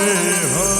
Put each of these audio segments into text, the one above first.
Deha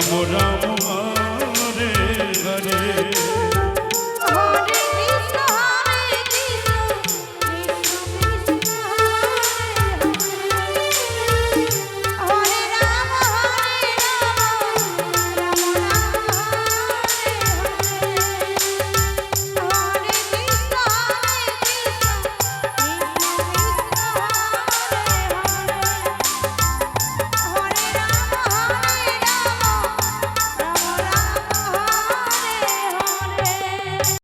Ram Ram Ram